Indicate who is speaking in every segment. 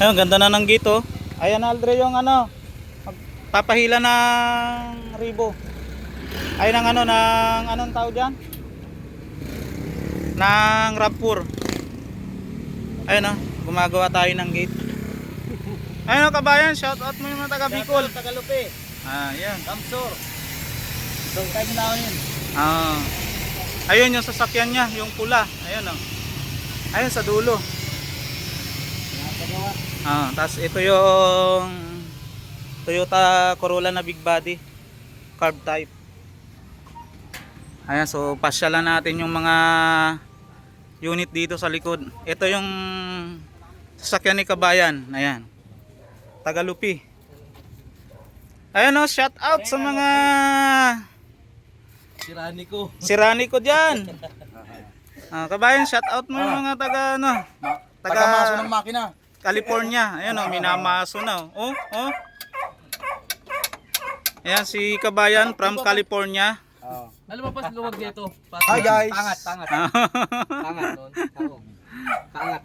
Speaker 1: Ayun, ganda na ng gate oh. Ayan Aldre yung ano, papahila ng ribo. Ayun ang ano, ng anong tawag dyan? Ng rapur. Ayun oh, gumagawa tayo ng gate. Ayun oh, kabayan, shout out mo yung mga taga Bicol.
Speaker 2: Tagalupi.
Speaker 1: Ah, yan.
Speaker 2: Kamsor. So, tayo na yun.
Speaker 1: Ah. Ayun yung sasakyan niya, yung pula. Ayun oh. Ayun sa dulo.
Speaker 2: Nakagawa.
Speaker 1: Ah, tapos ito yung Toyota Corolla na big body carb type. Ayan, so pasyalan natin yung mga unit dito sa likod. Ito yung sasakyan ni Kabayan. Ayan. Tagalupi. Ayan o, shout out sa mga
Speaker 2: Sirani ko.
Speaker 1: sirani ko dyan. Ah, kabayan, shout out mo yung mga taga ano,
Speaker 2: Taga maso ng makina.
Speaker 1: California. Ayan o, minamaso na. Oh, oh. Ayan si Kabayan from California.
Speaker 3: Alam mo pas luwag dito. Pas
Speaker 2: Hi, guys.
Speaker 3: Pangat, pangat. Pangat doon. Tao. Pangat.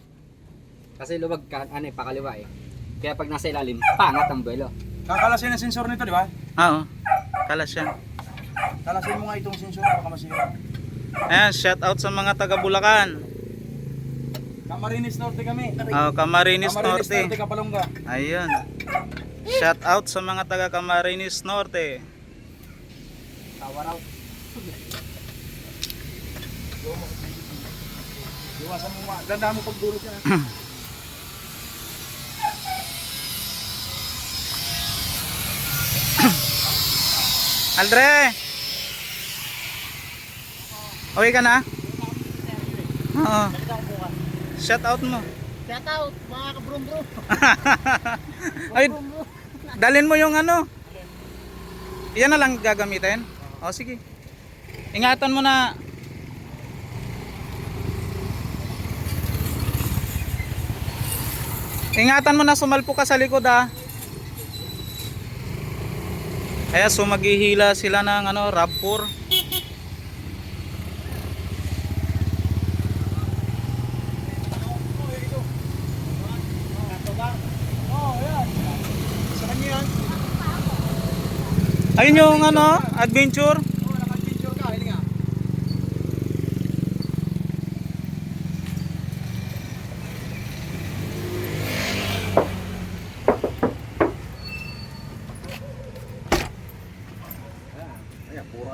Speaker 3: Kasi luwag ka, ano eh, pakaliwa eh. Kaya pag nasa ilalim, pangat ang buwelo.
Speaker 2: Kakalasin ang sensor nito, di ba?
Speaker 1: Ah, oh. Kalas yan.
Speaker 2: Kalasin mo nga itong sensor baka masira.
Speaker 1: Ayan, shout out sa mga taga Bulacan.
Speaker 2: Camarines Norte kami.
Speaker 1: Oh, Camarines
Speaker 2: Camarines
Speaker 1: Norte.
Speaker 2: Norte.
Speaker 1: Ayun. Shout out sa mga taga Camarines Norte.
Speaker 3: Tower out.
Speaker 2: Iwasan mo ma. Ganda mo pagdulog yan.
Speaker 1: Aldre! Okay ka na? Oo. Shout out mo.
Speaker 2: Shout out mga kabrum bro.
Speaker 1: Ay, dalin mo yung ano. Yan na lang gagamitin. O sige. Ingatan mo na Ingatan mo na sumalpo ka sa likod ah. Kaya sumagihila sila ng ano,
Speaker 2: RAV4.
Speaker 1: Ayun yung ano, adventure.
Speaker 2: Oh,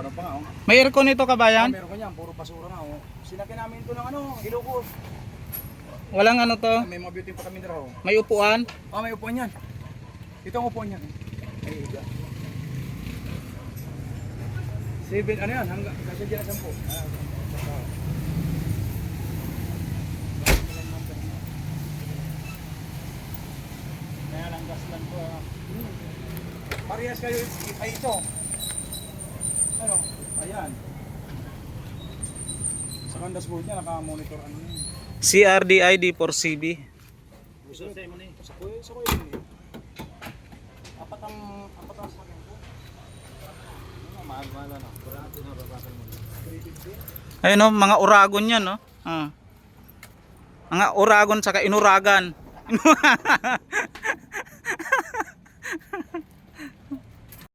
Speaker 2: oh.
Speaker 1: May aircon nito
Speaker 2: Ah,
Speaker 1: kabayan?
Speaker 2: meron ka niyan, puro basura nga oh. Sinakyan namin ito ng ano, Ilocos.
Speaker 1: Walang ano to.
Speaker 2: May mga beauty pa kami dito oh.
Speaker 1: May upuan.
Speaker 2: Ah, may upuan yan. Ito ang upuan yan. Ay, iga. Seven, ano yan? Hanggang, kasi dyan sampu. Ah, ah.
Speaker 1: Kaya lang gas lang ko.
Speaker 2: Parehas kayo, ay ito. Ano? Ayan. Sa kandas board niya, naka-monitor ano yun.
Speaker 1: CRDI D4CB.
Speaker 2: Gusto sa mo ni. Sa kuya, sa kuya yun eh. Apat ang, apat ang sakyan ko. Mahal-mahal ano. Wala ito na babasan mo.
Speaker 1: Ayun oh, mga uragon yan, no? Ah. Mga uragon saka inuragan.